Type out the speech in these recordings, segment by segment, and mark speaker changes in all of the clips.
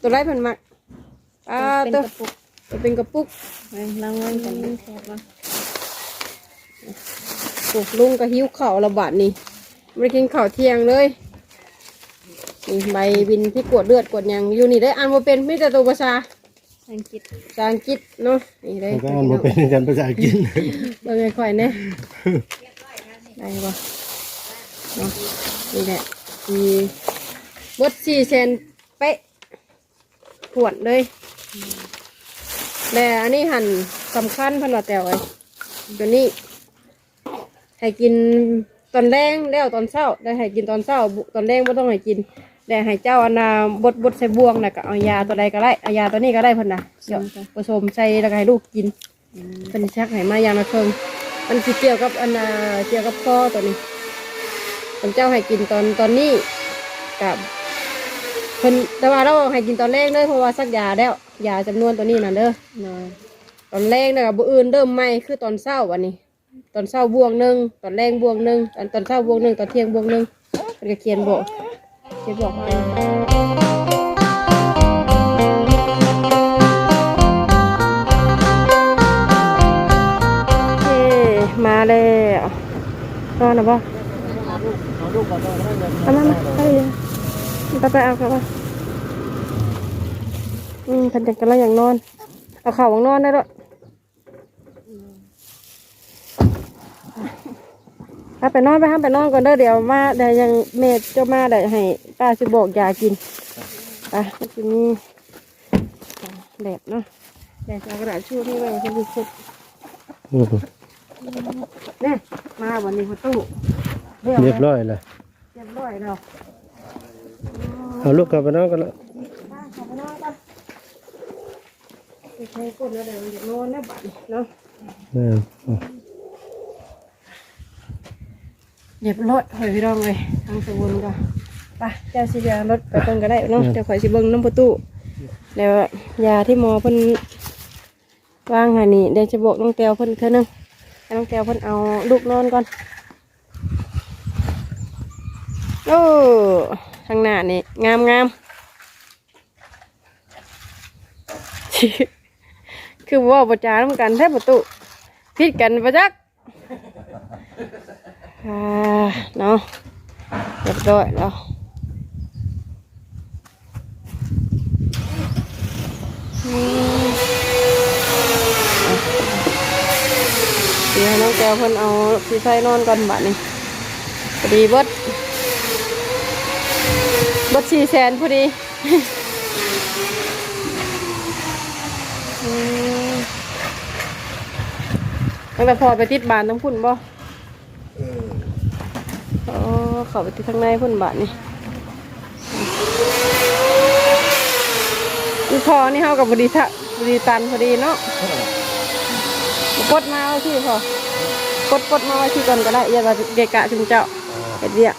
Speaker 1: ตัวไรเพิ่นมักอ่า
Speaker 2: เป็น
Speaker 1: ตั
Speaker 2: ก
Speaker 1: ว
Speaker 2: ระปุก
Speaker 1: ตัวเป็นกระปุก
Speaker 2: ไปรางวัลกันแคบว่า
Speaker 1: ปลูกลุงก็หิวข้าวระบาดนี่ไม่ได้กินข้าวเที่ยงเลยนี่ใบบินที่กวดเลือดกวดหยังอยู่นี่ได้อ่านว่าเป็นไม่แต่ตัวภาษา
Speaker 2: อังกฤษ
Speaker 1: ภาษาอังกฤษเนาะนี่ได้
Speaker 3: แล้วก็มันบ่เป็นกันภาษาอังกฤษ
Speaker 1: เบิ่งไอ้ข่อยเนี่ยได้ปะเนาะนี่แหละมีบดสี่เซนเป๊ะ ขวดเลยแต่อันนี้หั่นสำคัญพันว่าแต่วไอ้ตัวนี้ ให้กินตอนแรงแล้วตอนเช้าได้ให้กินตอนเช้า ตอนแรงไม่ต้องให้กินแต่ให้เจ้าอนาบดบดใส่บวงนะก็เอายาตัวใดก็ได้เอายาตัวนี้ก็ได้พิ่นนะเดี๋ยวผสมใส่แล้วก็ให้ลูกกินเป็นชักไหมายางละเคิงมันสิเกี่ยวกับอนาเกี่ยวกับข้อตัวนี้ผมเจ้าให้กินตอนตอนนี้กับ เพิ่นแต่ว่าเราให้กินตอนแรกเด้อเพราะว่าสักยาแล้วยาจำนวนตัวนี้น่ะเด้อตอนแรกนะครับบุอื่นเริ่มใหม่คือตอนเช้าวันนี้ ตอนเช้าบวงหนึ่งตอนแรงบวงหนึ่งตอนตอนเช้าบวงหนึ่งตอนเที่ยงบวงหนึ่งมันก็เขียนบอกเขียนบอกให้โอเคมาแล้วนอนนะบ่เอามามาไปเลย ไปไปเอาครับว่าอืมพันจักกันแล้วอย่างนอน เอาเข่าวางนอนได้ด้วยถ้าไปนอนไปห้ามไปนอนก่อนเด้อเดี๋ยวมาเดี๋ยวยังเมดเจ้ามาเดี๋ยวให้ป้าสิบอกยากินไปมันจะมีแดดเนาะแดดจากกระดาษชูที่ไว้ที่ดีสุด
Speaker 3: อืม
Speaker 1: เนี่ยมาวันนี้ประตู
Speaker 3: เรียบร้อยแล้ว
Speaker 1: เรียบร้อยแล้ว
Speaker 3: เอาลูกกลับไปนอนกันแล้ว
Speaker 1: มาขอไปนอนกันไปใช้ก้นแล้วเดี๋ยวมันจะนอนนะบัดนี้เนาะ
Speaker 3: เออเอา
Speaker 1: เรียบร้อยหอยพี่น้องเลยทางสมุนก็ไปเจ้าสิยารถไปเบิ่งก็ได้เนาะเดี๋ยวข่อยสิเบิ่งน้ำประตูแล้วยาที่หมอเพิ่นวางให้นี่เดี๋ยวจะบอกน้องแก้วเพิ่นเท่านึงให้น้องแก้วเพิ่นเอาลูกนอนก่อนโอ้ ทางหน้านี่งามงามคือเว่าประจานำกันแท้ประตูพิดกันประจักอ่าเนาะเรียบร้อยแล้วอืมเดี๋ยวให้น้องแก้วเพิ่นเอาสีใส่นอนก่อนบัดนี้พอดีเบดเบดสี่แสนพอดีอืมตั้งแต่พอไปติดบานต้องพุ่นบ่อ๋อเขาไปที่ข้างในพุ่นบาทนี่อีพอนี่เขากับบดีทะบดีตันพอดีเนาะปลดมาไว้ที่พอปลดปลดมาไว้ที่ก่อนก็ได้อย่าว่าเกะกะจุมเจ้าเห็ดเดียก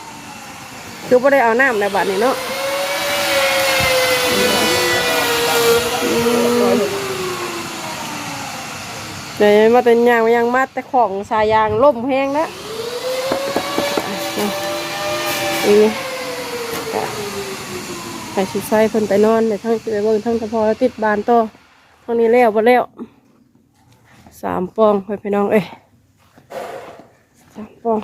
Speaker 1: คือไ่ได้เอาน้ำในบาทนี่เนาะเดี๋ยวมาเป็นยางมายังมาแต่ของสายยางล่มแห้งแล้วนี่ก็ไปชิไซเพิ่นไปนอนเดี๋ยวทั้งไปเบิ่งทั้งตะพอแล้วติดบานโต่อเท่านี้แล้วบ่แล้วสามปองไปพี่น้องเอ้ยสามปอง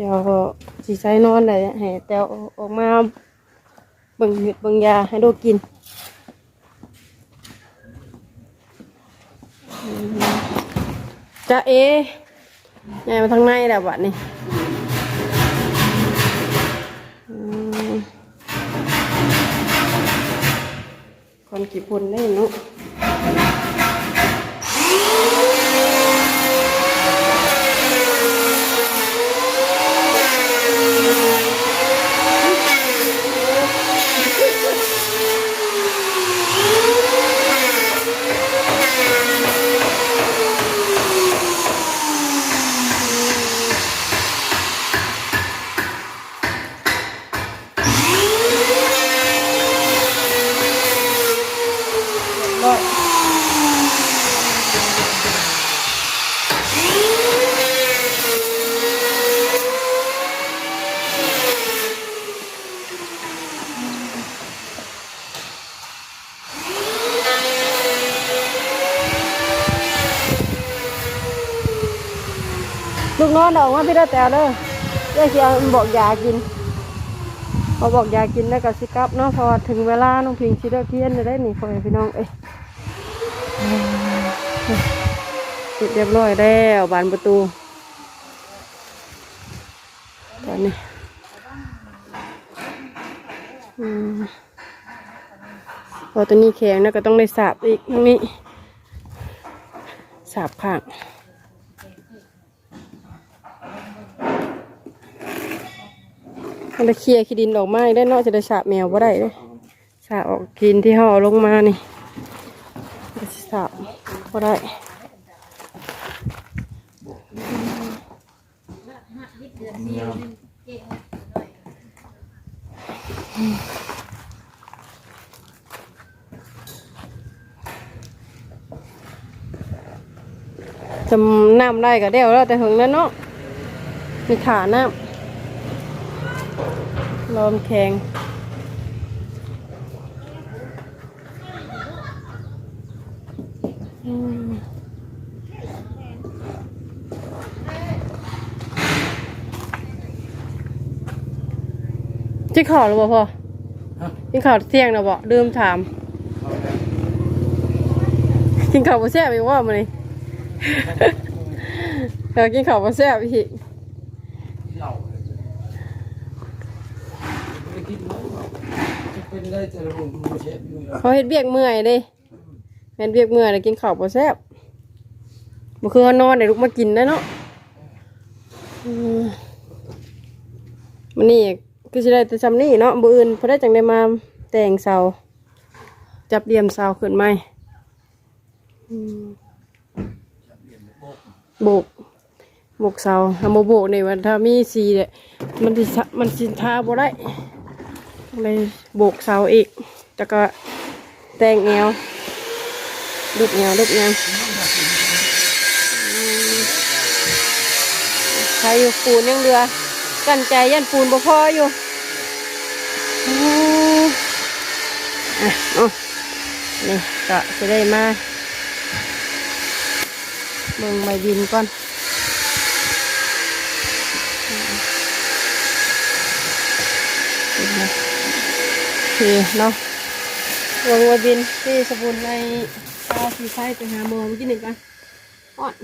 Speaker 1: เดี๋ยวสิไซนอนเลยให้แตวออกมาเบิ่งเห็ดเบิ่งยาให้ลูกินจะเอ๋ยายมาทางในแหละบัดนี้อืมคนกี่พนได้เนาะร้อย ลูกนอนออกมาพี่ได้แต่เด้อเด้อเสียบอกยากินพอบอกยากินแล้วก็สิกลับเนาะพอถึงเวลาน้องพิงชิเลิกเทียนจะได้หนีพ่อพี่น้องเอ้ยปิดเรียบร้อยแล้วบานประตู ตอนนี้พอตัวนี้แข็งแล้วก็ต้องได้สาบอีกตรงนี้สาบข้าง มันจะเคลียร์ขี้ดินออกมาได้เนอกจะได้ฉาแมวบ่ได้เลยฉาออกกินที่ห่อลงมานี่จะฉาบบ่ได้จำน้ำได้ก็เดียวแล้วแต่หึงนั้นเนาะมีขาน้ำ ลมแข็งอืมกินข้าวหรือเปล่าพ่อกินข้าวเที่ยงนะบ่ลืมถาม กินข้าวบ่แซ่บอีกว่ามื้อนี้เออกินข้าวบ่แซ่บอีก
Speaker 4: เป็นได้แต่ละผมดู เขา
Speaker 1: เฮ็ดเบียกเมื่อยเด้เฮ็ดเบียกเมื่อยแล้วกินข้าวบ่แซ่บบ่คือเขานอนได้ลุกมากินได้เนาะมันนี่คือสิได้แต่ซำนี้เนาะบ่อื่นพอได้จังได้มาแต่งเสาจับเหลี่ยมเสาขึ้นใหมโบกโบกเสาถ้าบ่โบกนี่ว่าถ้ามีสีเนี่ยมันสิสะมันสิทาบ่ได้เลยโบกเสาอีกแล้วก็ แต่งแนวลูกแนวลูกแนวอืมใครอยู่ปูนยังเรือ กันใจยันปูนบ่พออยู่อืมอะเอานี่ก็จะได้มาเบิ่งใบดินก่อนโอเคเนาะ วงวบินที่สบุนในตาสีไฟไปหาหมอเมื่อกี้หนึ่งกันอ่อน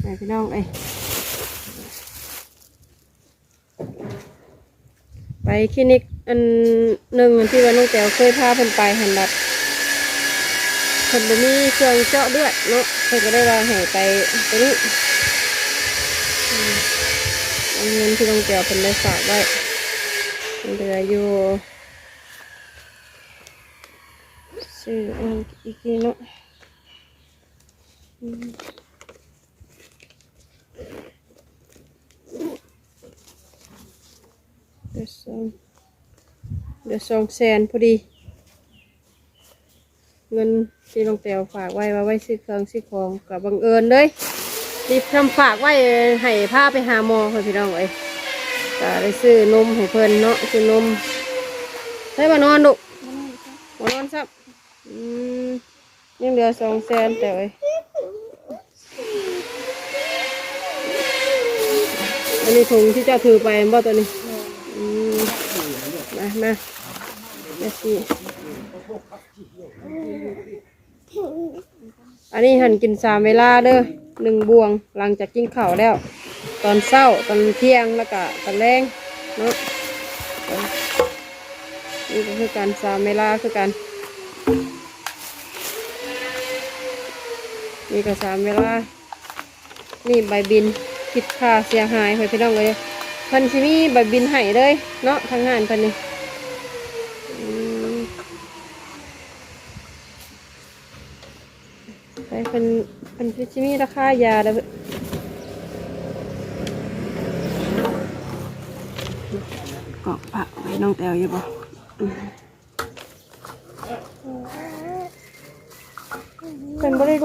Speaker 1: ไปพี่น้องเอ้ยไปคลินิกอันหนึ่งอันที่ว่าน้องแต้วเคยพาเพิ่นไปหันดับเพิ่นบ่มีเครื่องเจาะเลือดเนาะเพิ่นก็ได้ว่าให้ไปตัวนี้เงินที่น้องแต้วเพิ่นได้ฝากไว้เหลืออยู่ ซื้ออันอีกทีเนาะอืมเดี๋ยวสองเดี๋ยวสองแสนพอดี เงินที่ลงแตวฝากไว้ว่าไว้ซื้อเครื่องซื้อของกับบังเอิญเลยรีบทำฝากไว้ให้พาไปหาหมอเพื่อนพี่น้องเอ้ยก็ได้ซื้อนมให้เพิ่นเนาะซื้อนมใช้มานอนดุมานอนซับ อืมยังเหลือสองแสนแต่เอ้ยอันนี้ถุงที่เจ้าถือไปบ่ตัวนี้อืมมามาเดี๋ยวสิอันนี้หันกินสามเวลาเด้อหนึ่งบวงหลังจากกินข้าวแล้ว ตอนเช้าตอนเที่ยงแล้วก็ตอนแรงเนาะนี่ก็คือการสามเวลาคือกัน นี่ก็สามเวลา นี่ใบบินคิดค่าเสียหายให้พี่น้องเลยพันชิมีใบบินให้เลย เนาะทางงานพันนี่ไปพันพันชิมีราคายาแล้วเกาะผักไว้น้องแตวอยู่บ่อื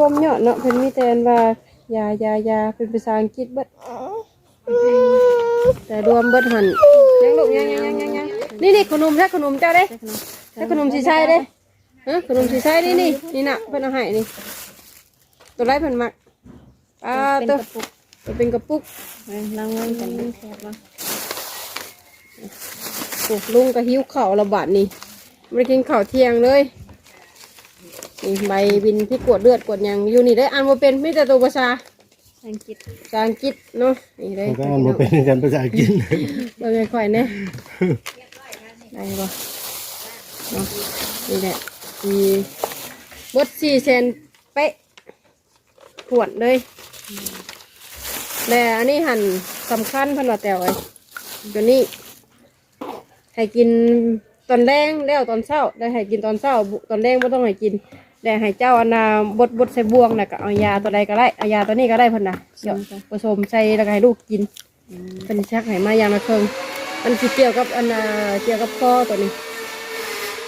Speaker 1: มเพิ่นบ่ได้รวมยอดเนาะเพิ่นมีแต่อันว่ายายายาเป็นภาษาอังกฤษเบิดแต่รวมเบิดหันยังลูกยังยังยังยังยังนี่นี่ขนมแท้ขนมเจ้าเด้แท้ขนมสีใช่เด้ฮะขนมสีใช่นี่นี่นี่น่ะเพิ่นเอาให้นี่ตัวไรเพิ่นมักอ่า
Speaker 2: เป็น
Speaker 1: ตัว
Speaker 2: กระปุก
Speaker 1: จะเป็นกระปุก
Speaker 2: ไปล้างมันกันมันแคบวะ
Speaker 1: ปลูกลุงก็หิวข้าวระบาดนี่ไม่ได้กินข้าวเที่ยงเลย นี่ใบบินที่กวดเลือดกวดหยังอยู่นี่ได้อ่านว่าเป็นไม่แต่ตัวภาษา
Speaker 2: อังกฤษ
Speaker 1: ภาษาอังกฤษเนาะนี่ได้
Speaker 3: มันก็อ่านบ่เป็นกันภาษาอังกฤษ
Speaker 1: เราไงค่อยเนี่ยได้ปะเนาะนี่แหละมีบดสี่เซนเป๊ะขวดเลยแต่อันนี้หั่นสำคัญเพันว่าแต่วไอ้ตัวนี้ ให้กินตอนแรงแล้วตอนเช้าได้ให้กินตอนเช้าบุตอนแรงไม่ต้องให้กิน แต่ให้เจ้าอันนาบดบดใส่บวงน่ะก็เอายาตัวใดก็ได้เอายาตัวนี้ก็ได้เพิ่นน่ะเดี๋ยวผสมใส่แล้วก็ให้ลูกกินเพิ่นชักให้มายามละเคิงมันสิเกี่ยวกับอันนาเกี่ยวกับคอตัวนี้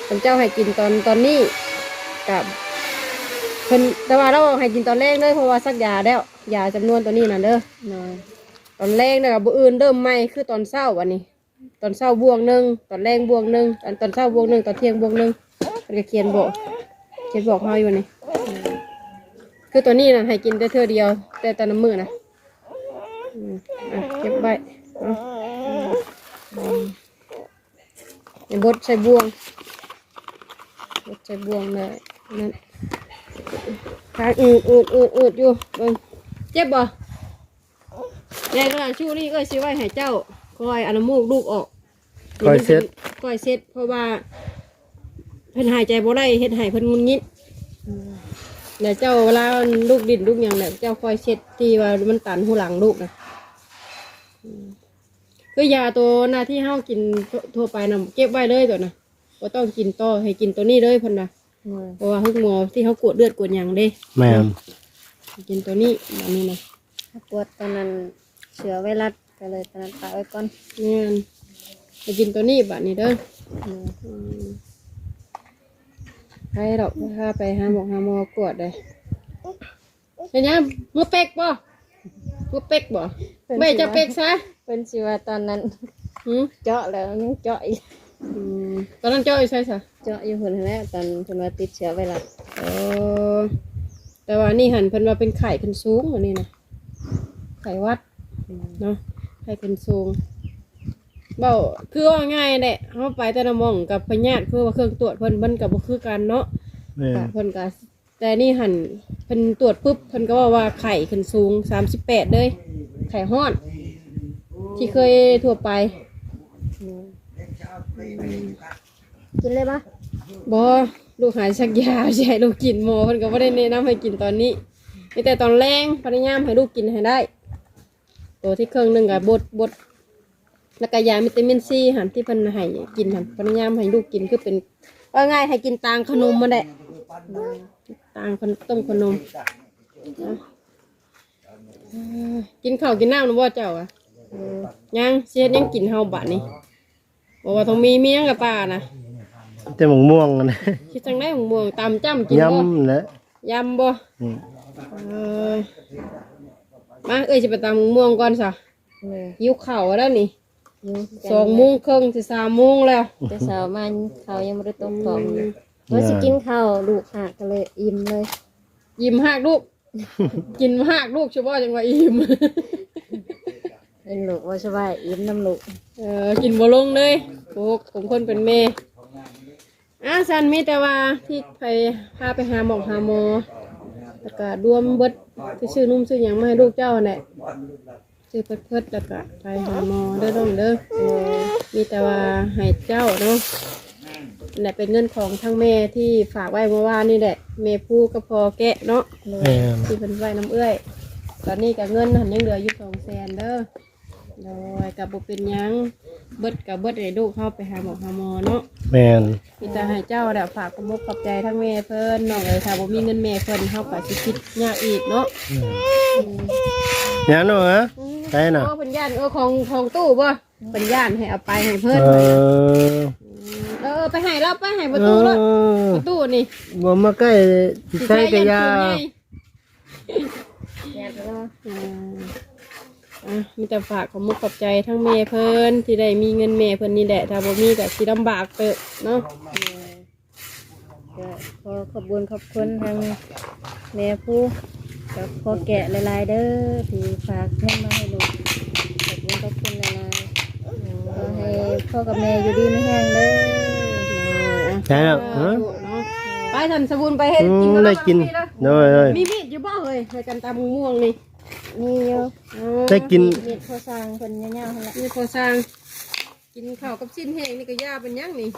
Speaker 1: เพิ่นเจ้าให้กินตอนตอนนี้กับเพิ่นแต่ว่าเราให้กินตอนแรกเลยเพราะว่าสักยาแล้วยาจำนวนตัวนี้น่ะเด้อ
Speaker 2: โดย
Speaker 1: ตอนแรกนะครับบุอื่นเริ่มใหม่คือตอนเช้าวันนี้ ตอนเช้าบวงหนึ่งตอนแรงบวงหนึ่งตอนตอนเช้าบวงหนึ่งตอนเที่ยงบวงหนึ่งมันก็เขียนบอก เขียนบอกเฮาอยู่นี่ คือตัวนี้นะให้กินแต่เท่อเดียว แต่แต่น้ำมือนะอืมอะเก็บไว้เอาในบดใส่บวงบดใส่บวงเลยนั่นทางอืดอืดอืดอืดอยู่เบิ่งเจ็บบ่ยายกระดาษชูนี่ก็ซื้อไว้ให้เจ้าคอยเอาน้ำมูกลูกออก
Speaker 3: คอยเซ็ต
Speaker 1: คอยเซ็ตเพราะว่าเพิ่นหายใจบ่ได้เฮ็ดให้เพิ่นงุนงิดเดี๋ยวเจ้าเวลาลูกดินลูกหยังเนี่ยเจ้าคอยเช็ดที่ว่ามันตันหูหลังลูกนะอืมคือยาตัวหน้าที่เฮากินทั่วไปนะเก็บไว้เลยตัวนะบ่ต้องกินต่อให้กินตัวนี้เลยเพิ่นนะ
Speaker 2: โดย
Speaker 1: เพราะว่าฮึกหมอที่เขากวดเลือดกวดหยังเด้
Speaker 3: แม่น
Speaker 1: กินตัวนี้แบบนี้นะ
Speaker 2: ถ้าปวดตอนนั้นเชื้อไวรัสก็เลยตอนนั้นปะไว้ก่อน
Speaker 1: เนี่ยไปกินตัวนี้แบบนี้เด้อ
Speaker 2: โดย
Speaker 1: อืมใครดอกถ้าไปหาหมอหาหมอกวดเลยเห็นยังมือเป็กบ่มือเป็กบ่ไม่จะเป็กซะ
Speaker 2: เป็นสิว่าตอนนั้น
Speaker 1: หืม
Speaker 2: เจาะแล้วยังเจาะอีก
Speaker 1: อืมตอนนั้นเจ้าอยู่ใช่ซะ
Speaker 2: เจาะอยู่คนแล้วตอนเพิ่นว่าติดเชื้อไวรัส
Speaker 1: เออแต่ว่านี่หันเพิ่นว่าเป็นไข่เพิ่นสูงกว่านี้นะไข่วัดเนาะไข่เพิ่นสูง เบ้าคือว่าง่ายแหละเฮาไปแต่ละหม่องกับพญาติคือว่าเครื่องตรวจเพิ่นมันก็บ่คือกันเนาะ
Speaker 3: แม่น
Speaker 1: กะเพิ่นก็แต่นี่หันเพิ่นตรวจปุ๊บเพิ่นก็ว่าว่าไข่ขึ้นสูงสามสิบแปดเลยไข่ห้อนที่เคยทั่วไป
Speaker 2: กินเลยปะ
Speaker 1: บอลูกหายชักยาใช่ให้ลูกกินหมอเพิ่นก็ไม่ได้แนะนำให้กินตอนนี้มีแต่ตอนแรงพยายามให้ลูกกินให้ได้ ตัวที่เครื่องหนึงกับบดบด แล้วก็ยาวิตามินซีหันที่เพิ่นให้กินหันพยายามให้ลูกกินคือเป็นว่าง่ายให้กินตางขนมมาแหละตางขนต้มขนมนะเอ้ยกินข้าวกินน้ำหรือว่าเจ้าอะยังเสียดยังกินเฮาบัดนี่บอกว่าต้องมีเมียงกับป้านะ
Speaker 3: แต่หมงม่วงนะ
Speaker 1: คิดจังได้หงม่วงตำจ้ำกินบ่
Speaker 3: ยำและ
Speaker 1: ยำบ่
Speaker 3: อืม
Speaker 1: เออมาเอ้ยจะไปตำหงม่วงก่อนซะ
Speaker 2: เลย
Speaker 1: หิวข้าวแล้วนี่
Speaker 2: อยู่
Speaker 1: สองโมงครึ่งสิสามโมงแล้ว
Speaker 2: แต่สาวมันเขายังไม่ได้ตกท้องเลยว่าสิกินข้าวลูกหักก็เลยอิ่มเลย
Speaker 1: ยิ้มหักลูก กินหักลูกเฉพาะจังว่าอิ่ม
Speaker 2: เป็นลูกว่าสบายอิ่มน้ำลูก
Speaker 1: เออกินบ่ลงเลยโอ้ผมคนเป็นแม่อะสันมีแต่ว่าที่ไปพาไปหาหมอหาหมอแล้วก็รวมเบิดที่ชื่อนุ่มชื่อหยังมาให้ลูกเจ้าแหละชื่อเพิดเพิดๆแล้วก็ไปหาหมอเด้อน้องเด้อเออมีแต่ว่าให้เจ้าเนาะนี่นเป็นเงินของทั้งแม่ที่ฝากไว้เมื่อวานนี่แหละแม่ผู้ก็พอแกะเนาะ
Speaker 2: เลย
Speaker 3: แม่น
Speaker 1: ที่เป็นไว้น้ำเอื้อยตอนนี้กับเงินหันยังเหลืออยู่สองแสนเด้อโดยกับบุเป็นหยังเบิดกับเบิดให้ลูกเข้าไปหาหมอหาหมอเนาะ
Speaker 3: แม่น
Speaker 1: มีแต่ให้เจ้าแหละฝากกระมกขอบใจทั้งแม่เพิ่นน้องเอ๋ยถ้าบ่มีเงินแม่เพิ่นเข้าไปสิคิดยากอีกเนาะ
Speaker 3: ยังเนาะฮะไปน่ะ
Speaker 1: โอ้เป็นย่านเออของของตู้บ่เป็นย่านให้เอาไปให้เพิ่น
Speaker 3: เออ
Speaker 1: เออไปให้เราไปให้ประ
Speaker 3: เอ
Speaker 1: ตูรถ
Speaker 3: อ
Speaker 1: ประตูนี่
Speaker 3: บ่มาใกล้สิใช้กะยา
Speaker 2: แยกแล้ว
Speaker 1: อ่าอะมีแต่ฝากของมุกขอบใจทั้งแม่เพิ่นที่ได้มีเงินแม่เพิ่นนี่แหละถ้าบ่มีก็สิลำบากเตอะเนาะ
Speaker 2: ก็ขอขอบคุณขอบคุณทางแม่ผู้ ก็ขอแกะลายๆเด้อที่ฝากเงินมาให้ลูกขอบคุณขอบคุณลายๆขอให้พ่อกับแม่อยู่ดีไม่แห้งเด้อ
Speaker 3: ใช่ครับฮะ
Speaker 1: ไปทำสบุนไปเฮ็ด
Speaker 3: อื
Speaker 1: กิน
Speaker 3: ได้กินโดยโดย
Speaker 1: มีมีดอยู่บ่เฮ้ยให้กันตามม่วงนี่
Speaker 2: มีอยู่
Speaker 3: ได้กิน
Speaker 2: มีดโทรสั่งเพิ่นยาวๆนล่ะ
Speaker 1: มีพอสร้างกินข้าวกับชิ้นแห้งนี่ก็ย่าเป็นยังนี่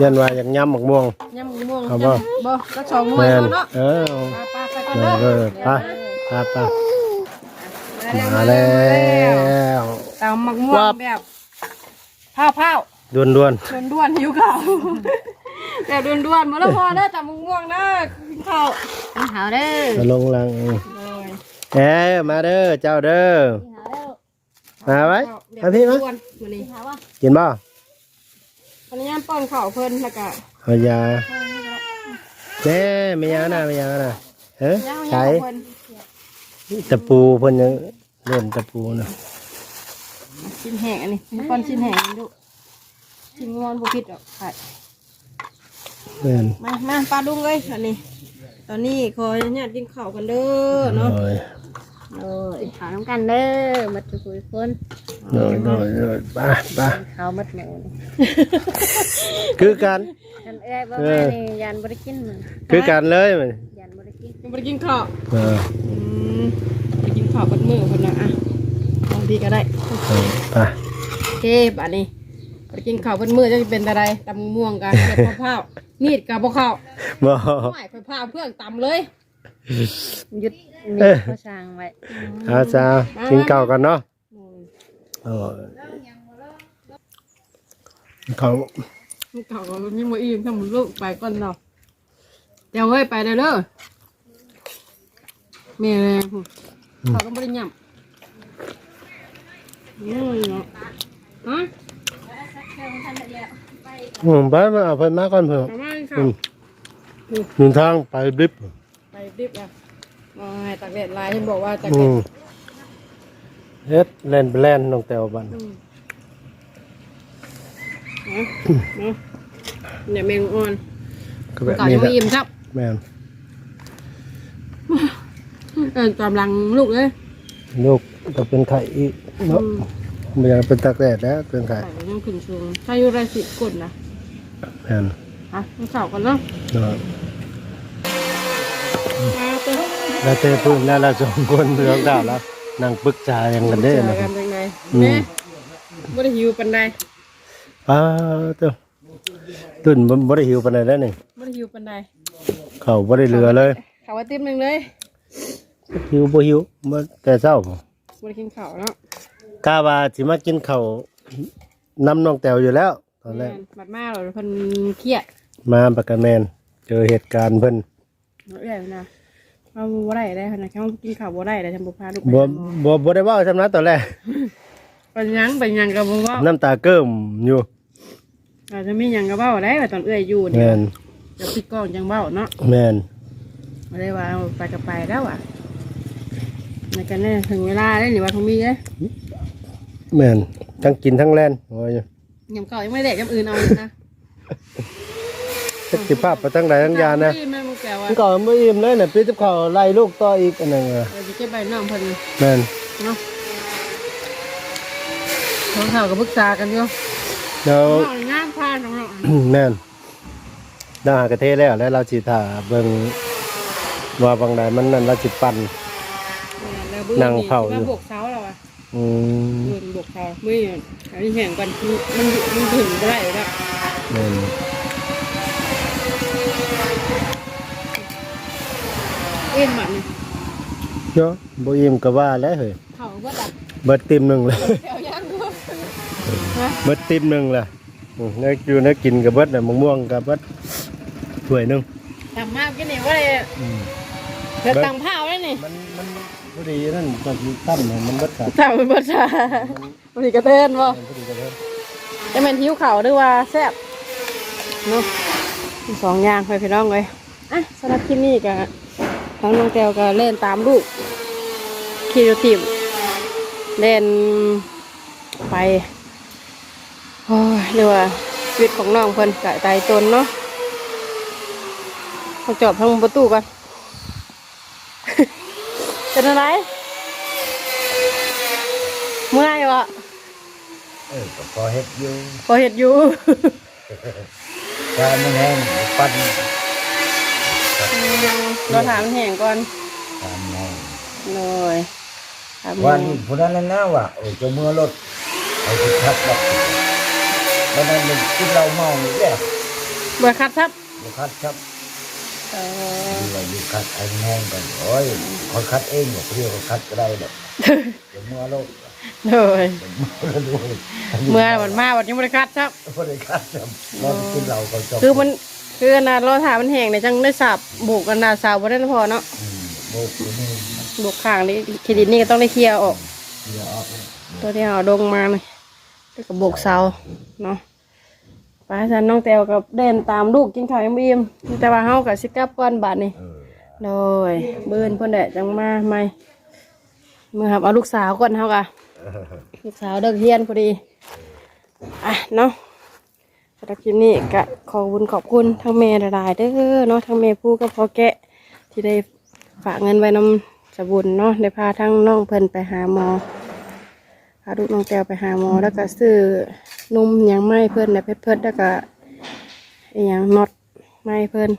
Speaker 3: ยันว่าอยากยำหมกม่วง
Speaker 1: ยำม่วง
Speaker 3: เอาบ่
Speaker 1: บ่ก็สองหน่ว
Speaker 3: แม่
Speaker 1: ย
Speaker 3: น
Speaker 1: เนาะ
Speaker 3: เออ
Speaker 1: ปลาปลาไป
Speaker 3: เอ
Speaker 1: ก่อน
Speaker 3: อ
Speaker 1: เด้
Speaker 3: เอ
Speaker 1: อ
Speaker 3: อไปไปไป
Speaker 1: มา
Speaker 3: มา
Speaker 1: แล้
Speaker 3: แล้วว
Speaker 1: ตามมักม่วงแบบผ้าวผ้าว
Speaker 3: ด่วนด่วน
Speaker 1: ๆด่วนๆหิวข้าวแบบด่วนๆมาแล้วพอเด้อตามมักม่วงเด้อกินข้าว
Speaker 2: กินข้าวเด้อ
Speaker 3: ๆมาลงลัง
Speaker 1: โอ้ย
Speaker 3: เอ้ยมาเด้อเจ้าเด้อ
Speaker 2: กินข้าวเด้อ
Speaker 3: มาไว้
Speaker 1: แบบ
Speaker 3: มาพี่มา
Speaker 1: ด่วนๆมื้อนี้
Speaker 2: กินข้าววะ
Speaker 3: กินบ่
Speaker 1: พนักงานป้อนข้าวเพิ่นแล้วก็
Speaker 3: เอายาเด้ไม่ยานะไม่ยานะเฮ้ย
Speaker 1: ย่างๆ
Speaker 3: ใช้
Speaker 1: เพิ่น
Speaker 3: ตะปูเพิ่นยังเล่นตะปูนะ
Speaker 1: ชิ้นแห้งอันนี้ป้อนชิ้นแห้งนี่ดูชิ้นงอนบ่ผิดหรอกค่ะ
Speaker 3: แม่น
Speaker 1: มามาปลาดุงเลยอันนี้ ตอนนี้ขออนุญาตกินข้าวกันเด้อเนาะ
Speaker 3: โอ้ย
Speaker 2: โอ้ยกินข้าวน้ำกันเด้อหมาทุกคน
Speaker 3: โอ้ยโอ้ยโอ้ยไป้าป้า
Speaker 2: กินข้าวหมัดหมูนี่
Speaker 3: คือกัน
Speaker 2: อันเอ้ยบ่
Speaker 3: เอ
Speaker 2: แม่
Speaker 3: อ
Speaker 2: นี่ยันบ่ได้กินมัน
Speaker 3: คือกันเลยมัน
Speaker 2: ยันบ่ได้กิน
Speaker 1: ยังบ่ได้กินข้าว
Speaker 3: เออ
Speaker 1: อืมไปกินข้าวกันมื้อเพิ่นน่ะอะบางทีก็ได้
Speaker 3: เออไป
Speaker 1: โอเคบัดนี้ไปกินข้าวกันมื้อจะเป็นอะไรตำม่วงกันเห็ดมะพร้าวมีดกับบ่ข้าว
Speaker 3: บ่
Speaker 1: ไม่ค่อยพาเพื่อนตำเลย
Speaker 2: หยุดมีเขาสั่งไว้
Speaker 3: เอาจ้ากินเก่าวกันเนาะ โอ้ยเขา
Speaker 1: กินข้าวก็ยังบ่อิ่มทำลูกไปก่อนเนาะเดี๋ยวเฮ้ยไปได้เด้อแม่เขาก็บ่ได้ย่ำอืมเนาะฮะ
Speaker 3: อืมไปมาเอาเพิ่นมาก่อนเพิ่น
Speaker 1: ประมาณค่ะ
Speaker 3: อืมหนึ่งทางไปบลิบ
Speaker 1: ไปดิบอะมาให้ตากแดดลายที่บอกว่าตาก
Speaker 3: อื
Speaker 1: แดด
Speaker 3: ม เฮ็ดแล่นไปแล่นน้องแต้วบัน
Speaker 1: อืมนะนะเนี่ยแมงอ่อน
Speaker 3: ก็แบบ
Speaker 1: ก่อน
Speaker 3: นี้
Speaker 1: ยัง
Speaker 3: แห
Speaker 1: ไม่
Speaker 3: ละ
Speaker 1: อิ่มครับ
Speaker 3: แม่น
Speaker 1: เออตามหลังลูกเลย
Speaker 3: ลูกก็เป็นไข่อีกเนาะมันยังเป็นตากแดดแล้วเป็นไข่
Speaker 1: ใส่ยังขึ้นสูงถ้าอยู่ไรสิบกดนะ
Speaker 3: แม่น
Speaker 1: อะต้องเสากันเนาะ
Speaker 3: เนาะ
Speaker 1: มาเต้น
Speaker 3: แล้วเต้พื้นแล้วเราสองคนเรื่องดาวแล้ว นั่งปรึกษาอย่างกัน
Speaker 1: เจ
Speaker 3: เด้
Speaker 1: อ
Speaker 3: นะ
Speaker 1: กันยังไง
Speaker 3: อืม
Speaker 1: เนี่ยไม่ได้หิวปันใด
Speaker 3: ป้าเต้าตื่นบ่บ่ได้หิวปานใดแล้วนี่
Speaker 1: ไม่ได้หิวปันใด
Speaker 3: ข้าวบ่ได้เหลือเลย
Speaker 1: ข่าวว่าติ๊บหนึ่งเลย
Speaker 3: หิวบ่หิวมาแต่เช้าบ่
Speaker 1: ไม่ได้กินข้าวเนาะ
Speaker 3: กาว่าสิมากินข้าวน้ำน้องแตวอยู่แล้ว ตอนแรก
Speaker 1: บัดมาเราเพิ่นเครียด
Speaker 3: มาประกันแมนเจอเหตุการณ์เพิ่น
Speaker 1: เรื่อยๆนะ เอาบ่ได้ได้ขนาดแค่ว่ากินข้าวบ่ได้แต่ทำบุพาลูกไป
Speaker 3: บ่
Speaker 1: หาหมอ
Speaker 3: บ่บ่ได้เว้าซำนั้นตอนแรก
Speaker 1: เป็นหยังเป็นหยังกับบ่เว่า
Speaker 3: น้ำตาเกิ่มอยู่
Speaker 1: อาจจะมีหยังกับเบ้าได้ว่าตอนเอื้อยอยู่นี่
Speaker 3: แม่น
Speaker 1: เดี๋ยวพี่ก้องจังเบ้าเนาะ
Speaker 3: แม่น
Speaker 1: บ่ได้ว่าเอาไปกับไปแล้วอะในกันแน่ถึงเวลาได้หรือว่าทงมีเด้
Speaker 3: แม่นทั้งกินทั้งแล่นโอ้ย
Speaker 1: ยำเก่ายังไม่แดกยำอื่นเอาอีกนะ
Speaker 3: จักสิภาพไปทั้งใดทั้งยานนะ
Speaker 1: แม่มึง แกว่า
Speaker 3: มันก็บ่อิ่มเลยน่ะพี่กับข้าวไล่ลูกต่ออีกอันนั้นน่ะ
Speaker 1: เดี๋ยวจะเก็บใบน้องเพิ่น
Speaker 3: แม่น
Speaker 1: เนาะท้องข่าวกับปรึกษากันอยู่
Speaker 3: แล้ว
Speaker 1: น้องงามพาน้อง
Speaker 3: แม่นดาหากระเทแล้วแล้วเราสิถ่าเบิ่งว่าบางใดมันนั่นเราสิปั่น
Speaker 1: แล้วบื้อ
Speaker 3: นั่งเผาอยู่
Speaker 1: มาบวกเสาเราอะ
Speaker 3: อืม
Speaker 1: เงินบวกเสาไม่อันนี้แห่งกันมันมันถึงบ่ได้แล้ว
Speaker 3: แม่น
Speaker 1: เอ็นหมันนี่
Speaker 3: เนาะบ่อิ่มก็ว่าแล้วเฮ้ย
Speaker 1: เขาก็ดับ
Speaker 3: เบิดติมหนึงเลย
Speaker 1: แถวย่างด้วย
Speaker 3: เบิดติมหนึ่งล่ะอืมเนื้ออยู่เนื้อกินกับเบิดน่ะมะม่วงกับเบิดถ้วยหนึง
Speaker 1: ทำมากกินนี่ว่าเลยเดี๋ยวตังผ้าไว้นี่
Speaker 3: มันมันพอดีนั่นก็มีตั้มเนี่ยมันเบิดขาด
Speaker 1: ทำเป็นภาษาบริกระเต้นบ่
Speaker 3: พอดีกันเลย
Speaker 1: จะเป็นหิวเข่าวด้วยว่าแซ่บเนาะมีสองอย่างไปพี่น้องเลยอะสำหรับคลิปนี้ก็ ทั้งน้องแก้วก็เล่นตามลูกขี่รถทีมเล่นไปโอ้ยเรียกว่าชีวิตของน้องเพิ่นกะตายตนเนาะเขาจอบทางประตูก่อนเป็นอะไรเมื่อยวะ
Speaker 5: เออก็พอเฮ็ดอยู่
Speaker 1: พอเห็ดอยู่
Speaker 5: ถ้ามันแห้งปั้น
Speaker 1: เราถามมันแห้งก่อน
Speaker 5: ตามแห้ง
Speaker 1: เลยถาม
Speaker 5: วันนี้ผู้นั้นนั่นนะว่าโอ้จะเมื่อรถเอาสิทับบักแล้วนั้นมันกินเหล้าเมาอีกแล้ว
Speaker 1: เบื่อคัดครับ
Speaker 5: บ่คัดครับ
Speaker 1: เออ
Speaker 5: ดูว่าอยู่คัดไอ้แห้งกันโอ้ยคอยคัดเองบอกเรียกว่าคัดก็ได้ดอกจะเมื่อรถ
Speaker 1: เลย
Speaker 5: จะเมื่อรถด้วย
Speaker 1: เมื่อวันมาวันนี้บริคัดครับ
Speaker 5: บ่ได้คัดครับนอนกินเหล้าก็จบ
Speaker 1: คือมัน คืออนนาเราถามมันแห้งเนี่ยจังได้สับบุกกันนาสาวบ่ได้พอเนาะ
Speaker 5: อืมโบกอยู่นี่
Speaker 1: บุกข้างนี้เครดิตนี่ก็ต้องได้เคลียร์ออก
Speaker 5: เดี๋ยวออก
Speaker 1: ตัวที่เอาดงมาเลยแล้วก็บุกเสาเนาะไปฉันน้องแตวกับเดินตามลูกกินข้าวยังบีมแต่ว่าเฮากับสิกลับก่อนบาทนี่
Speaker 5: เออ
Speaker 1: โดยเบิ้นเพ่นแดดจังมาใหม่เมื่อครับเอาลูกสาวก่อนเฮากะลูกสาวเลิกเรียนพอดี อะเนาะสำหรับคลิปนี้ก็ขอบคุณขอบคุณทั้งแม่หลายๆเด้อเนาะทั้งแม่ผู้กับพ่อแกะ ที่ได้ฝากเงินไว้นำสบุญเนาะได้พาทั้งน้องเพิ่นไปหาหมอพาลูกน้องแต้วไปหาหมอแล้วก็ซื้อนมยังไม่เพิ่นในเพชรเพิ่นแล้วก็อหยังน็อตไม่เพิ่น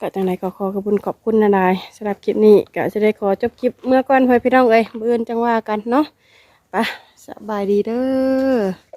Speaker 1: ก็จังไดก็ขอขอบคุณขอบคุณนะนายสำหรับคลิปนี้ก็จะได้ขอจบคลิปเมื่อก่อนเพื่อนพี่น้องเอ้ยเบื่อจังว่ากันเนาะไปสบายดีเด้อ